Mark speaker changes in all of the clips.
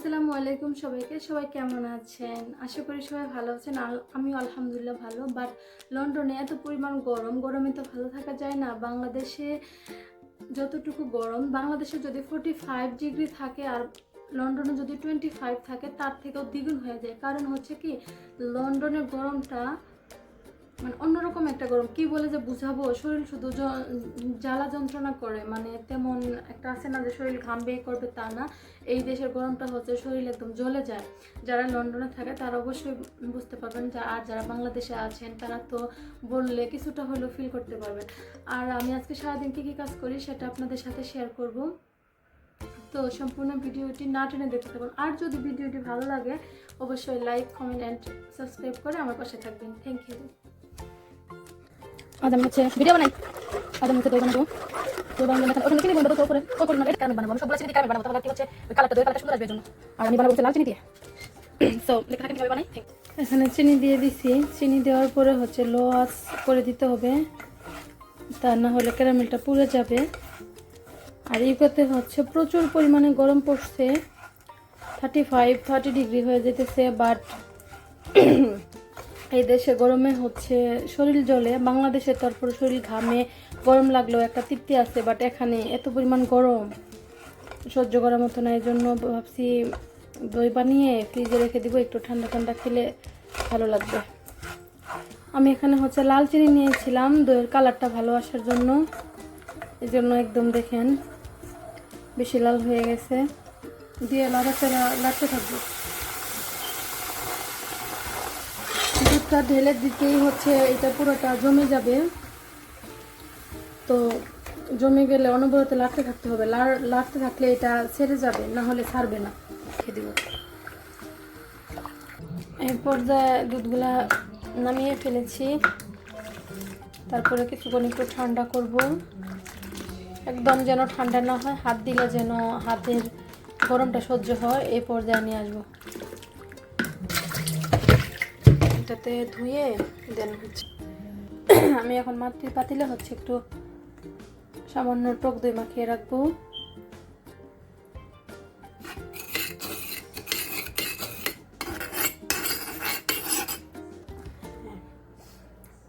Speaker 1: আসসালামু আলাইকুম সবাইকে। সবাই কেমন আছেন? আশা করি সবাই ভালো আছেন। আমি আলহামদুলিল্লাহ ভালো। বাট লন্ডনে এত পরিমাণ গরম, গরমে তো ভালো থাকা যায় না। বাংলাদেশে যতটুকু গরম, বাংলাদেশে যদি ফোর্টি ফাইভ ডিগ্রি থাকে আর লন্ডনে যদি টোয়েন্টি ফাইভ থাকে, তার থেকেও দ্বিগুণ হয়ে যায়। কারণ হচ্ছে কি, লন্ডনের গরমটা মানে অন্যরকম একটা গরম। কি বলে যে বুঝাবো? শরীর শুধু জ্বালা যন্ত্রণা করে। মানে তেমন একটা আছে না যে শরীর ঘাম বের করবে তা না। এই দেশের গরমটা হচ্ছে শরীর একদম জ্বলে যায়। যারা লন্ডনে থাকে তারা অবশ্যই বুঝতে পারবেন যা আর যারা বাংলাদেশে আছেন তারা তো বললে কিছুটা হলেও ফিল করতে পারবেন। আর আমি আজকে সারাদিন কী কী কাজ করি সেটা আপনাদের সাথে শেয়ার করব। তো সম্পূর্ণ ভিডিওটি না টেনে দেখতে থাকুন। আর যদি ভিডিওটি ভালো লাগে, অবশ্যই লাইক কমেন্ট অ্যান্ড সাবস্ক্রাইব করে আমার পাশে থাকবেন। থ্যাংক ইউ
Speaker 2: আজ আমি হচ্ছে ভিডিও বানাই। আজ আমি হচ্ছে দই বানাবো। দই বানাবো না ওখানে বন্ধ তো করে ও করে এটা বানাবো? সবগুলো চিনি বানাবো? তাহলে কি হচ্ছে? ওই কালারটা দই কালারটা সুন্দর আসবে জন্য আর আমি বানাবো লাল চিনি দিয়ে। সো বানাই।
Speaker 1: এখানে চিনি দিয়ে দিছি। চিনি দেওয়ার পরে হচ্ছে লো আঁচ করে দিতে হবে। তা না হলে ক্যারামেলটা পুড়ে যাবে। আর ইউকেতে হচ্ছে প্রচুর পরিমাণে গরম পড়ছে। থার্টি ফাইভ থার্টি ডিগ্রি হয়ে যেতেছে বাট এই দেশে গরমে হচ্ছে শরীর জ্বলে বাংলাদেশে তারপর শরীর ঘামে, গরম লাগলেও একটা তৃপ্তি আছে বাট এখানে এত পরিমাণ গরম, সহ্য করার মতো না এই জন্য ভাবছি দই বানিয়ে ফ্রিজে রেখে দিব, একটু ঠান্ডা ঠান্ডা খেলে ভালো লাগবে। আমি এখানে হচ্ছে লাল চিনি নিয়েছিলাম, দইয়ের কালারটা ভালো আসার জন্য এই জন্য একদম দেখেন, বেশি লাল হয়ে গেছে। দিয়ে লাড়াচাড়া লাড়তে থাকব। দুধটা ঢেলে দিতেই হচ্ছে, এটা পুরোটা জমে যাবে। তো জমে গেলে অনবরত লাড়তে থাকতে হবে। লাড় লাড়তে থাকলে এটা ছেড়ে যাবে, না হলে ছাড়বে না। খেয়ে দিব। এই পর্যায়ে দুধগুলা নামিয়ে ফেলেছি। তারপরে কিছুক্ষণ একটু ঠান্ডা করব। একদম যেন ঠান্ডা না হয়, হাত দিলে যেন হাতের গরমটা সহ্য হয়, এই পর্যায়ে নিয়ে আসব। এটাতে ধুয়ে দেন হচ্ছে আমি এখন মাতৃ পাতিলে হচ্ছে একটু সামান্য টক দই মাখিয়ে রাখব।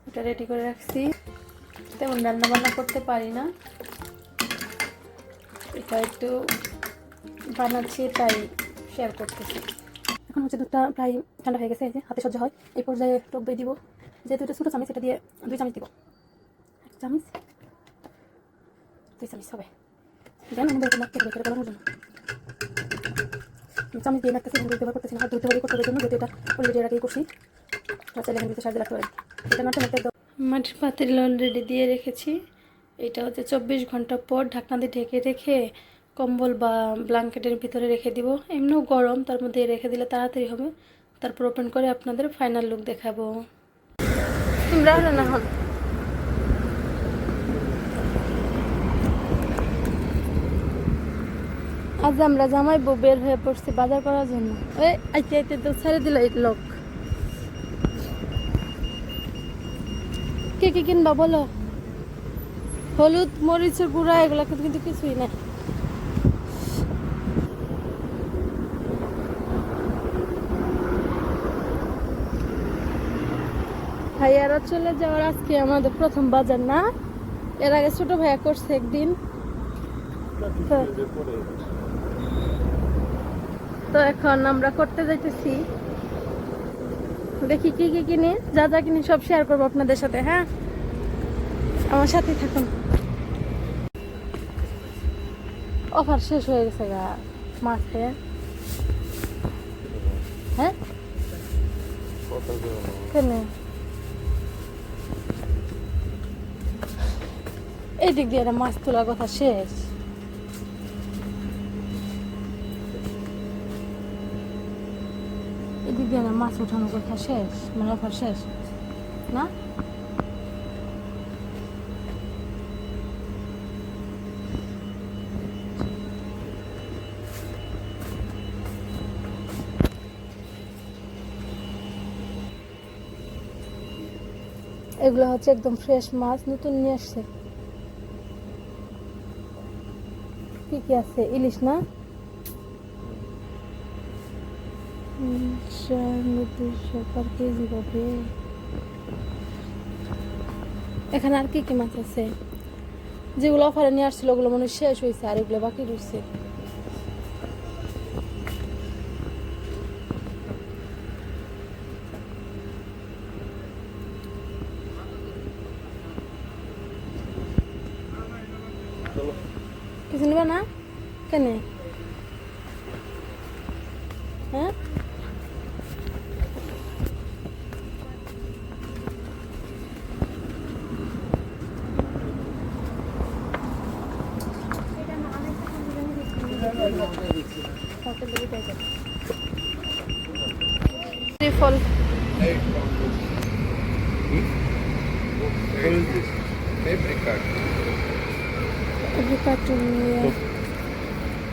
Speaker 1: এটা রেডি করে রাখছি। তেমন রান্না বান্না করতে পারি না। এটা একটু বানাচ্ছি, তাই শেয়ার করতেছি।
Speaker 2: এখন হচ্ছে দুধটা প্রায় ঠান্ডা হয়ে গেছে যে হাতে সহ্য হয়। এই পর্যায়ে টক দই দিব। যেহেতু এটা ছোটো চামচ, এটা দিয়ে দুই চামচ দিব। এক চামচ, দুই চামচ হবে। দেন আমি বের মাখতে হবে, এটা জন্য। চামচ দিয়ে মাখতেছি হলুদ ব্যবহার করতেছি না। ধুতে হবে করতে জন্য, যেহেতু এটা অলরেডি এর আগেই করছি। দিতে সাহায্য পারে। এটা নাড়তে একদম
Speaker 1: মাটির পাতিল অলরেডি দিয়ে রেখেছি। এটা হচ্ছে চব্বিশ ঘণ্টা পর ঢাকনা দিয়ে ঢেকে রেখে কম্বল বা ব্ল্যাঙ্কেটের ভিতরে রেখে দিব। এমনিও গরম, তার মধ্যে রেখে দিলে তাড়াতাড়ি হবে। তারপর ওপেন করে আপনাদের ফাইনাল লুক দেখাবো। আজ আমরা জামাই বউ বের হয়ে পড়ছি বাজার করার জন্য। ছেড়ে দিল এই লোক। কে, কি কিনবা বলো? হলুদ, মরিচের গুঁড়া, এগুলো কিন্তু কিছুই না ভাইয়ারা চলে যাওয়ার আজকে আমাদের প্রথম বাজার না? এর আগে ছোট ভাইয়া করছে একদিন। তো- এখন আমরা করতে যাইতেছি। দেখি কি কি কিনি যা যা কিনি সব শেয়ার করব আপনাদের সাথে হ্যাঁ? আমার সাথে থাকুন। অফার শেষ হয়ে গেছে গা মাসে। হ্যাঁ? কেন? এই দিক দিয়ে মাছ তোলার কথা শেষ। এদিক দিয়ে মাছ ওঠানোর কথা শেষ মানে অফার শেষ। না? এগুলো হচ্ছে একদম ফ্রেশ মাছ, নতুন নিয়ে আসছে। কি আছে? ইলিশ না? এখানে আর কি কি মাছ আছে? যেগুলো অফারে নিয়ে আসছিল, ওগুলো মনে শেষ হয়েছে আর এগুলো বাকি রয়েছে কিছু নেবে না কেন হ্যাঁ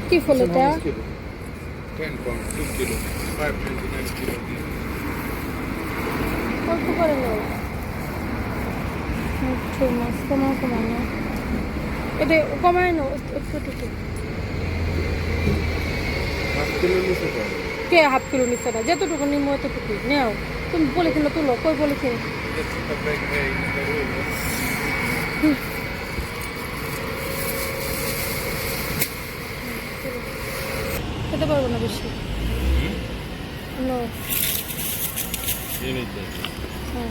Speaker 1: কি ফল এটা
Speaker 3: kilo? 10 pounds, 2 kilo. 529 kilo.
Speaker 1: অল্প করে নেও মাছ কমাও কমাও না এটা কমায় নাও একটু একটু কে হাফ কিলো নিচ্ছে না? যতটুকু নিম অতটুকু নেও। তুমি পলিথিন তুলো কই
Speaker 3: room.
Speaker 1: খেতে পারব না বেশি। নো। হ্যাঁ।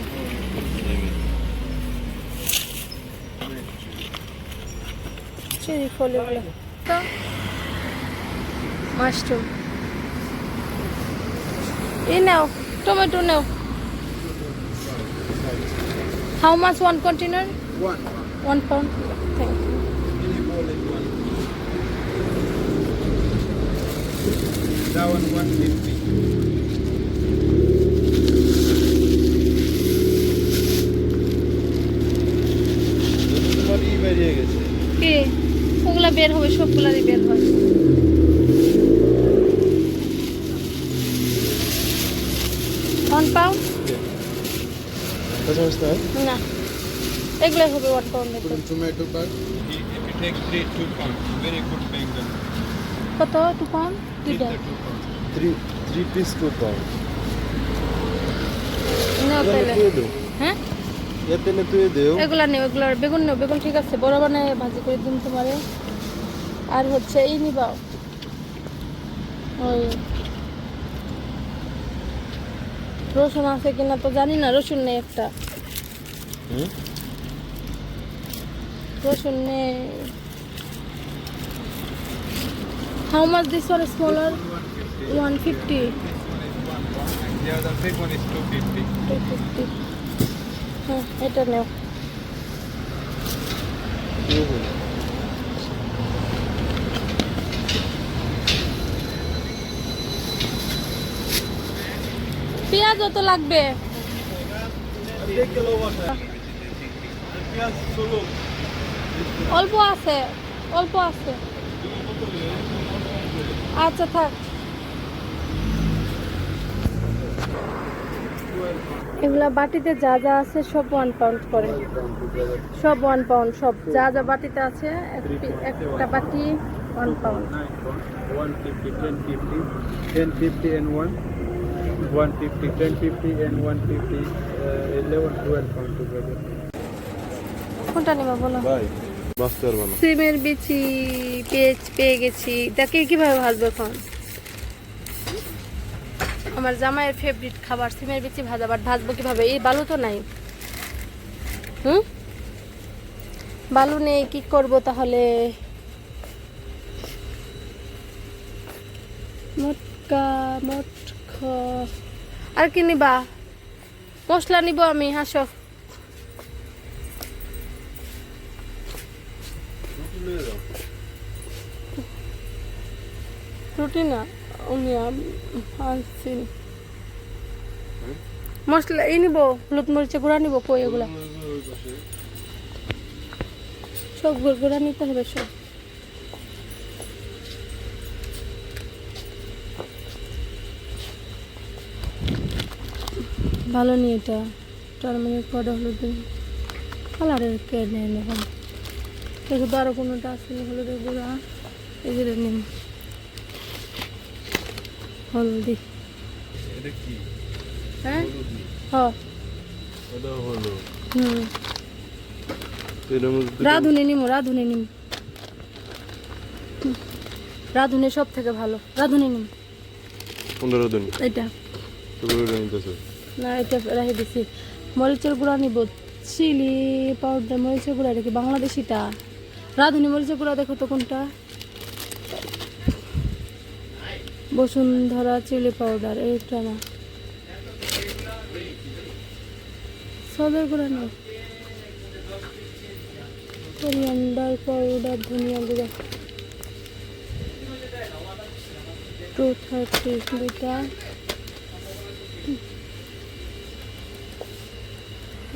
Speaker 1: চিনি ফল তো মাশরুম এই নাও tomato now how much one container. One pound thank you.
Speaker 3: That one 150. তোমার ই বেরিয়ে গেছে
Speaker 1: কে ওগুলা বের হবে সবগুলারই বের হয় ওয়ান পাউন্ড না এগুলাই হবে one pound
Speaker 3: Put in tomato bag. If you take three, two pounds. Very good bengal.
Speaker 1: কত? টু পাউন্ড দুইটা
Speaker 3: two pounds.
Speaker 2: Three, three piece two pound.
Speaker 1: নেও তাহলে। হ্যাঁ?
Speaker 2: তুই দেও
Speaker 1: এগুলা নেও এগুলার বেগুন নেও বেগুন ঠিক আছে বড় বানায় ভাজি করে দিন তোমারে। আর হচ্ছে এই নিবাও। ওই রসুন আছে কিনা তো জানি না রসুন নেই একটা। রসুন নেই। How much this one smaller one fifty
Speaker 3: The other big one is 250.
Speaker 1: Two fifty হ্যাঁ এটা নেও। পেঁয়াজ তো লাগবে। অল্প আছে অল্প আছে। আচ্ছা থাক। এগুলা বাটিতে যা যা আছে সব ওয়ান পাউন্ড করে। সব ওয়ান পাউন্ড সব যা যা বাটিতে আছে একটা বাটি one pound
Speaker 2: 150, 1050 and 150, uh, 11, 12 count together.
Speaker 1: কোনটা নিবা বলো?
Speaker 2: ভাই মাস্টার বলো
Speaker 1: সিমের বিচি পেজ পেয়ে গেছি। তাকে কীভাবে ভাজবো এখন? আমার জামাইয়ের ফেভারিট খাবার সিমের বিচি ভাজা বাট ভাজবো কীভাবে? এই বালু তো নাই। হুম? বালু নেই কি করব তাহলে? মটকা মটকা আর কি নিবা? মশলা নিব আমি হাসো। রুটি না উনি আনছি। মশলা এই নিব হলুদ মরিচে গুঁড়া নিব কই এগুলা? সব গুড় গুঁড়া নিতে হবে সব। ভালো নি এটা। টার্মেরিক পাউডার হলুদ কালারের কে নেই এখন। শুধু আরও কোনোটা আছে হলুদের গুঁড়া। এগুলো নিন। হলদি হ্যাঁ?
Speaker 2: হলুদ নি।
Speaker 1: হ।
Speaker 2: এটা হলো
Speaker 1: হুম। রাঁধুনি নিমু রাঁধুনি নিমু। রাঁধুনি সব থেকে ভালো। রাঁধুনি নিমু।
Speaker 2: পনেরো দিন
Speaker 1: এটা না, এটা রেখে দিছি। মরিচের গুঁড়া নিব। চিলি পাউডার মরিচের গুঁড়া, এটা কি বাংলাদেশিটা? রাঁধুনি মরিচের গুঁড়া, দেখো তো কোনটা। বসুন্ধরা চিলি পাউডার এইটা না। সবের গুঁড়া নেই কোরিয়ান্ডার পাউডার ধনিয়া গুঁড়া। টু থার্টি দুটা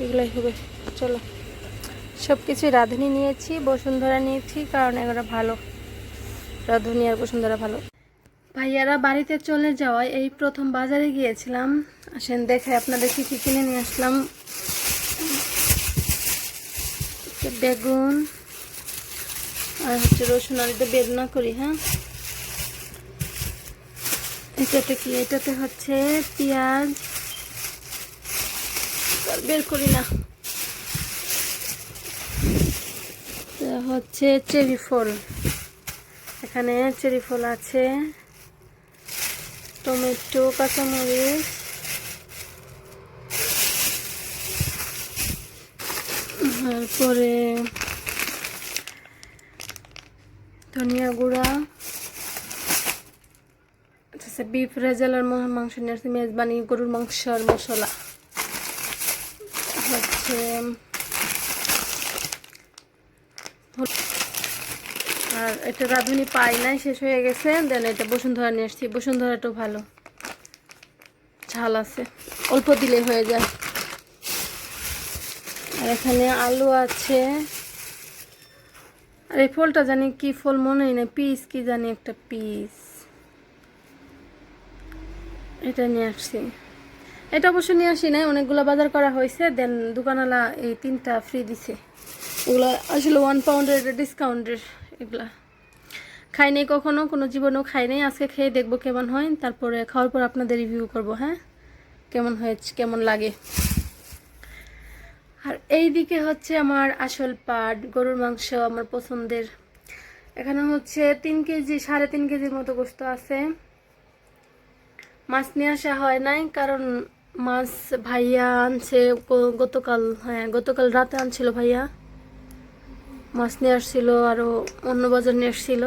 Speaker 1: এগুলাই হবে, চলো। সব কিছু রাঁধুনি নিয়েছি, বসুন্ধরা নিয়েছি, কারণ এগুলো ভালো। রাঁধুনি আর বসুন্ধরা ভালো। ভাইয়ারা বাড়িতে চলে যাওয়ায় এই প্রথম বাজারে গিয়েছিলাম। আসেন দেখে আপনাদের কী কী কিনে নিয়ে আসলাম। বেগুন, আর হচ্ছে রসুন, আর এটা বের না করি হ্যাঁ? এটাতে কি? এটাতে হচ্ছে পেঁয়াজ বের করি না। হচ্ছে চেরি ফল। এখানে চেরি ফল আছে, টমেটো, কাঁচামরিচ। তারপরে ধনিয়া গুঁড়া। বিফ রেজালার মাংস নিয়ে মেজবানি গরুর মাংসর মশলা। হচ্ছে আর এটা রাঁধুনি পাই নাই, শেষ হয়ে গেছে। দেন এটা বসুন্ধরা নিয়ে আসছি। বসুন্ধরাটাও ভালো। ঝাল আছে। অল্প দিলে হয়ে যায়। আর এখানে আলু আছে। আর এই ফলটা জানি কি ফল মনে নেই। পিস, কি জানি একটা পিস। এটা নিয়ে আসছি। এটা অবশ্য নিয়ে আসি নাই, অনেকগুলো বাজার করা হয়েছে দেন দোকানওয়ালা এই তিনটা ফ্রি দিছে। এগুলো আসলে ওয়ান পাউন্ডের এটা ডিসকাউন্টের এগুলা। খাই নাই কখনো, কোনো জীবনেও খাই নাই, আজকে খেয়ে দেখব কেমন হয়, তারপরে খাওয়ার পর আপনাদের রিভিউ করব হ্যাঁ? কেমন হয়েছে, কেমন লাগে? আর এই দিকে হচ্ছে আমার আসল পাট, গরুর মাংস আমার পছন্দের। এখানে হচ্ছে তিন কেজি, সাড়ে তিন কেজির মতো গোস্ত আছে। মাছ নিয়ে আসা হয় নাই, কারণ মাছ ভাইয়া আনছে গতকাল হ্যাঁ গতকাল রাতে আনছিল ভাইয়া। মাছ নিয়ে আসছিল আরও অন্য বাজার নিয়ে আসছিল।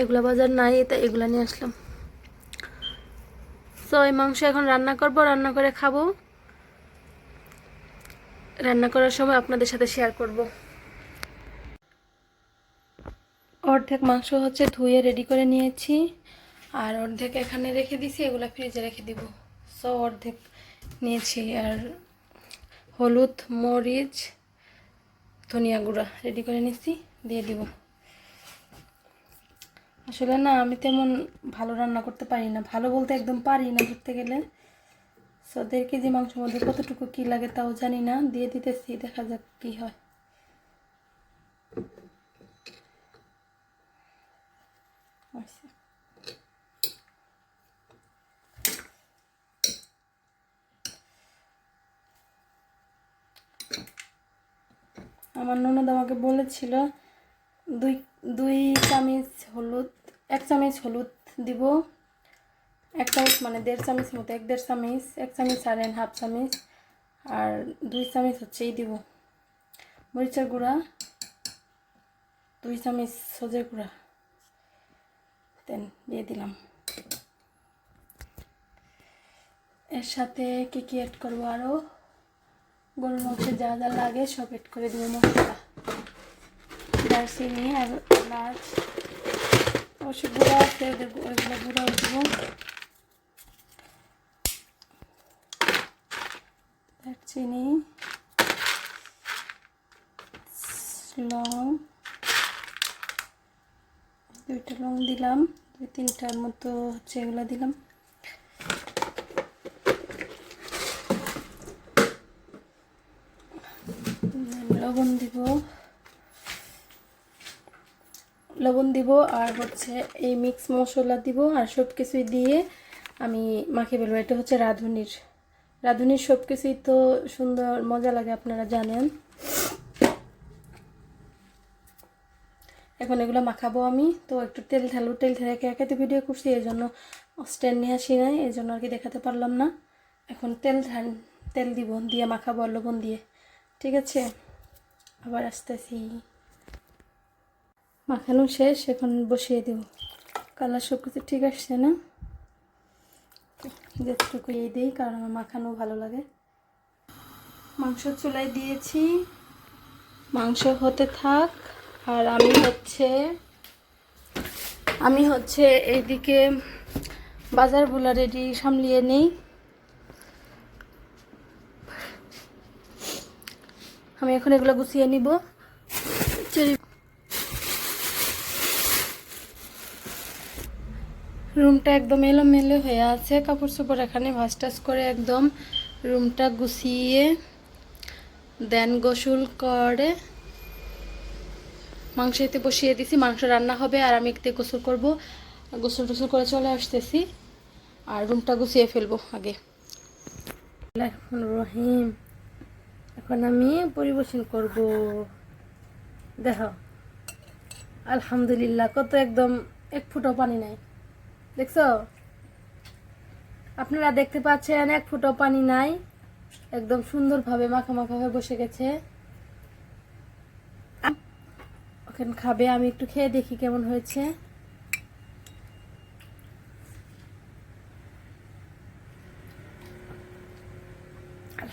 Speaker 1: এগুলা বাজার নাই তাই এগুলা নিয়ে আসলাম। তো এই মাংস এখন রান্না করব, রান্না করে খাব। রান্না করার সময় আপনাদের সাথে শেয়ার করব। অর্ধেক মাংস হচ্ছে ধুয়ে রেডি করে নিয়েছি, আর অর্ধেক এখানে রেখে দিছি, এগুলো ফ্রিজে রেখে দিব। সো অর্ধেক নিয়েছি আর হলুদ, মরিচ, ধনিয়া গুঁড়া রেডি করে নিচ্ছি দিয়ে দিব। আসলে না, আমি তেমন ভালো রান্না করতে পারি না। ভালো বলতে একদম পারি না ধরতে গেলে। সো দেড় কেজি মাংসের মধ্যে কতটুকু কী লাগে তাও জানি না। দিয়ে দিতেছি, দেখা যাক কী হয়। আচ্ছা আমার ননদ আমাকে বলেছিল, দুই দুই চামচ হলুদ, এক চামচ হলুদ দিব। এক চামচ মানে দেড় চামচ মতো, এক দেড় চামচ, এক চামচ আর এন হাফ চামচ, আর দুই চামচ হচ্ছে এই দিব। মরিচের গুঁড়া, দুই চামচ সজের গুঁড়া। দেন, দিয়ে দিলাম। এর সাথে কী কী অ্যাড করব আরও গরুর মাংসে যা যা লাগে সব এড করে দেবো মশলা। দারচিনি আর এলাচ। অবশ্য গুঁড়া আছে, ওদের ওইগুলো গুঁড়াও দেবো। দারচিনি, লং। দুইটা লং দিলাম, দুই তিনটার মতো হচ্ছে এগুলো দিলাম। লবণ দিব। লবণ দিব আর হচ্ছে এই মিক্স মশলা দিব আর সব কিছুই দিয়ে আমি মাখিয়ে ফেলব। এটা হচ্ছে রাঁধুনির। রাঁধুনির সব কিছুই তো সুন্দর, মজা লাগে আপনারা জানেন। এখন এগুলো মাখাবো আমি। তো একটু তেল ঢালু তেল ঢেলে একে একে তো ভিডিও করছি এই জন্য স্ট্যান্ড নিয়ে আসি নাই এই জন্য আর কি দেখাতে পারলাম না। এখন তেল তেল দিব, দিয়ে মাখাবো আর লবণ দিয়ে। ঠিক আছে? আবার আসতেছি। মাখানো শেষ, এখন বসিয়ে দিব। কালার সব কিছু ঠিক আসছে না? যেটুকু এই দিই, কারণ আমার মাখানো ভালো লাগে। মাংস চুলায় দিয়েছি। মাংস হতে থাক। আর আমি হচ্ছে আমি হচ্ছে এইদিকে বাজারগুলো রেডি সামলিয়ে নেই। আমি এখন এগুলো গুছিয়ে নিব। রুমটা একদম এলোমেলো হয়ে আছে। কাপড় চোপড় এখানে ভাস টাস করে একদম রুমটা গুছিয়ে দেন গোসল করে। মাংস এতে বসিয়ে দিছি, মাংস রান্না হবে আর আমি এতে গোসল করব। গোসল টোসল করে চলে আসতেছি। আর রুমটা গুছিয়ে ফেলব আগে। রহিম। এখন আমি পরিবেশন করব। দেখো, আলহামদুলিল্লাহ, কত একদম এক ফুটো পানি নাই। দেখছ? আপনারা দেখতে পাচ্ছেন, এক ফুটো পানি নাই, একদম সুন্দরভাবে মাখা মাখা হয়ে বসে গেছে। ওখানে খাবে, আমি একটু খেয়ে দেখি কেমন হয়েছে।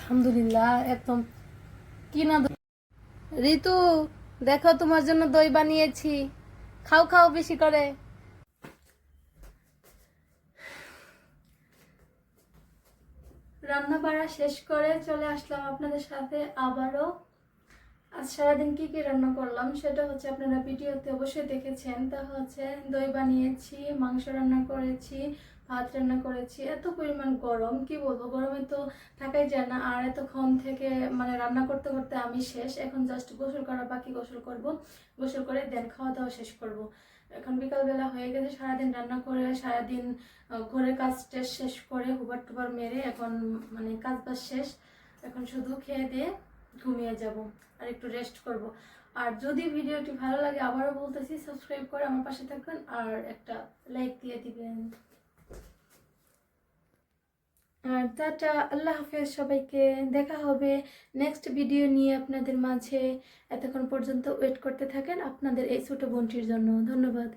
Speaker 1: আলহামদুলিল্লাহ, একদম। কি না ঋতু, দেখো তোমার জন্য দই বানিয়েছি। খাও খাও বেশি করে। রান্না বাড়া শেষ করে চলে আসলাম আপনাদের সাথে আবারও। আজ সারাদিন কি কি রান্না করলাম সেটা হচ্ছে আপনারা ভিডিওতে অবশ্যই দেখেছেন। তা হচ্ছে দই বানিয়েছি, মাংস রান্না করেছি ভাত রান্না করেছি। এত পরিমাণ গরম, কি বলব? গরমে তো থাকাই যায় না। আর এতক্ষণ থেকে মানে রান্না করতে করতে আমি শেষ। এখন জাস্ট গোসল করা বাকি, গোসল করব। গোসল করে দেন খাওয়া দাওয়া শেষ করব। এখন বিকালবেলা হয়ে গেছে, সারাদিন রান্না করে, সারাদিন ঘরের কাজ টেজ শেষ করে হুবার টুবার মেরে এখন মানে কাজ বাজ শেষ। এখন শুধু খেয়ে দিয়ে ঘুমিয়ে যাব আর একটু রেস্ট করব। আর যদি ভিডিওটি ভালো লাগে, আবারও বলতেছি সাবস্ক্রাইব করে আমার পাশে থাকবেন আর একটা লাইক দিয়ে দিবেন। আর টাটা, আল্লাহ হাফেজ, সবাইকে দেখা হবে নেক্সট ভিডিও নিয়ে আপনাদের মাঝে। এতক্ষণ পর্যন্ত ওয়েট করতে থাকেন আপনাদের এই ছোটো বোনটির জন্য। ধন্যবাদ।